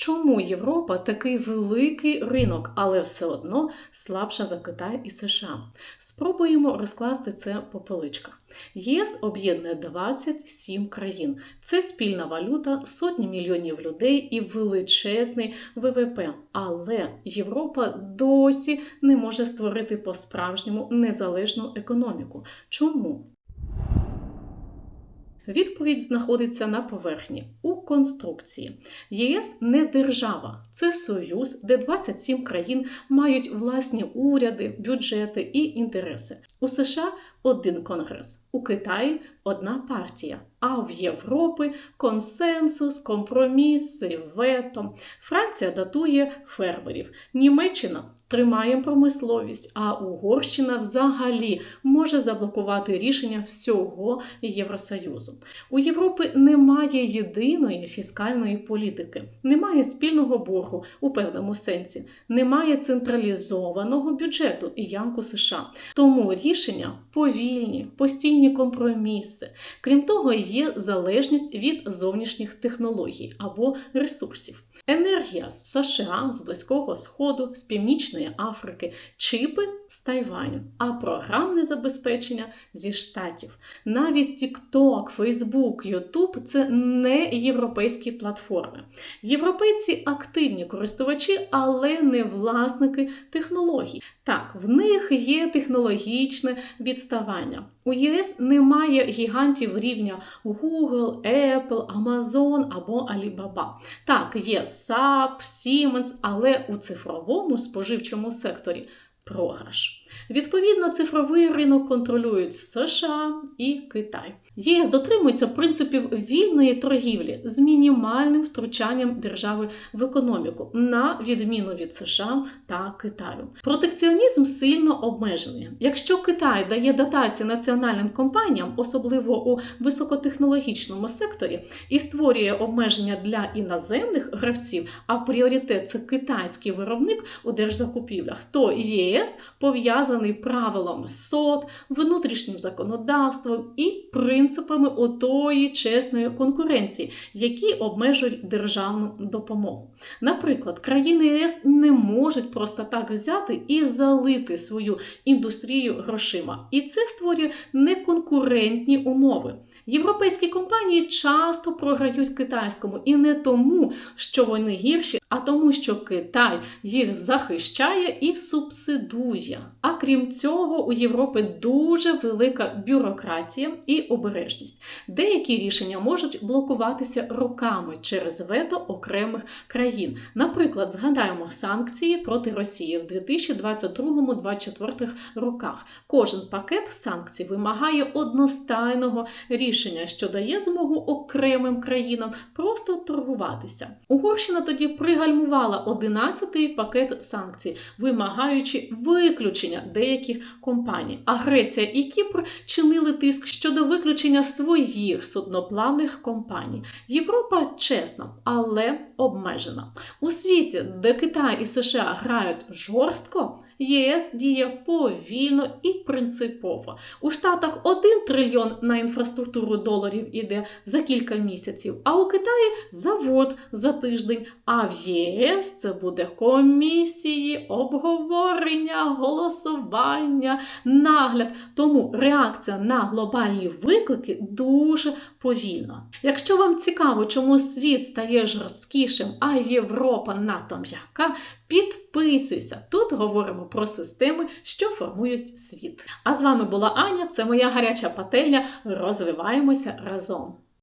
Чому Європа такий великий ринок, але все одно слабша за Китай і США? Спробуємо розкласти це по поличках. ЄС об'єднує 27 країн. Це спільна валюта, сотні мільйонів людей і величезний ВВП. Але Європа досі не може створити по-справжньому незалежну економіку. Чому? Відповідь знаходиться на поверхні у конструкції. ЄС не держава, це союз, де 27 країн мають власні уряди, бюджети і інтереси. У США один конгрес, у Китаї одна партія, а в Європі консенсус, компроміси, вето. Франція датує фермерів, Німеччина тримає промисловість, а Угорщина взагалі може заблокувати рішення всього Євросоюзу. У Європи немає єдиної фіскальної політики, немає спільного боргу у певному сенсі, немає централізованого бюджету як у США. Тому рішення повільні, постійні компроміси. Крім того, є залежність від зовнішніх технологій або ресурсів. Енергія з США, з Близького Сходу, з Північної Африки, чипи з Тайваню, а програмне забезпечення зі штатів. Навіть TikTok, Facebook, YouTube – це не європейські платформи. Європейці активні користувачі, але не власники технологій. Так, в них є технологічне відставання. У ЄС немає гігантів рівня Google, Apple, Amazon або Alibaba. Так, є SAP, Siemens, але у цифровому споживчому секторі програш. Відповідно, цифровий ринок контролюють США і Китай. ЄС дотримується принципів вільної торгівлі з мінімальним втручанням держави в економіку, на відміну від США та Китаю. Протекціонізм сильно обмежений. Якщо Китай дає дотації національним компаніям, особливо у високотехнологічному секторі, і створює обмеження для іноземних гравців, а пріоритет це китайський виробник у держзакупівлях, то ЄС пов'язаний правилами СОД, внутрішнім законодавством і принципами отої чесної конкуренції, які обмежують державну допомогу. Наприклад, країни ЄС не можуть просто так взяти і залити свою індустрію грошима, і це створює неконкурентні умови. Європейські компанії часто програють китайському і не тому, що вони гірші, а тому, що Китай їх захищає і субсидує. А крім цього, у Європи дуже велика бюрократія і обережність. Деякі рішення можуть блокуватися роками через вето окремих країн. Наприклад, згадаємо санкції проти Росії в 2022-2024 роках. Кожен пакет санкцій вимагає одностайного рішення, що дає змогу окремим країнам просто торгуватися. Угорщина тоді пригальмувала 11-й пакет санкцій, вимагаючи виключення деяких компаній. А Греція і Кіпр чинили тиск щодо виключення своїх судноплавних компаній. Європа чесна, але обмежена. У світі, де Китай і США грають жорстко. ЄС діє повільно і принципово. У Штатах 1 трильйон на інфраструктуру доларів іде за кілька місяців, а у Китаї завод за тиждень. А в ЄС це буде комісії, обговорення, голосування, нагляд. Тому реакція на глобальні виклики дуже повільна. Якщо вам цікаво, чому світ стає жорсткішим, а Європа надто м'яка, підписуйся. Тут говоримо про системи, що формують світ. А з вами була Аня, це моя гаряча пательня. Розвиваємося разом.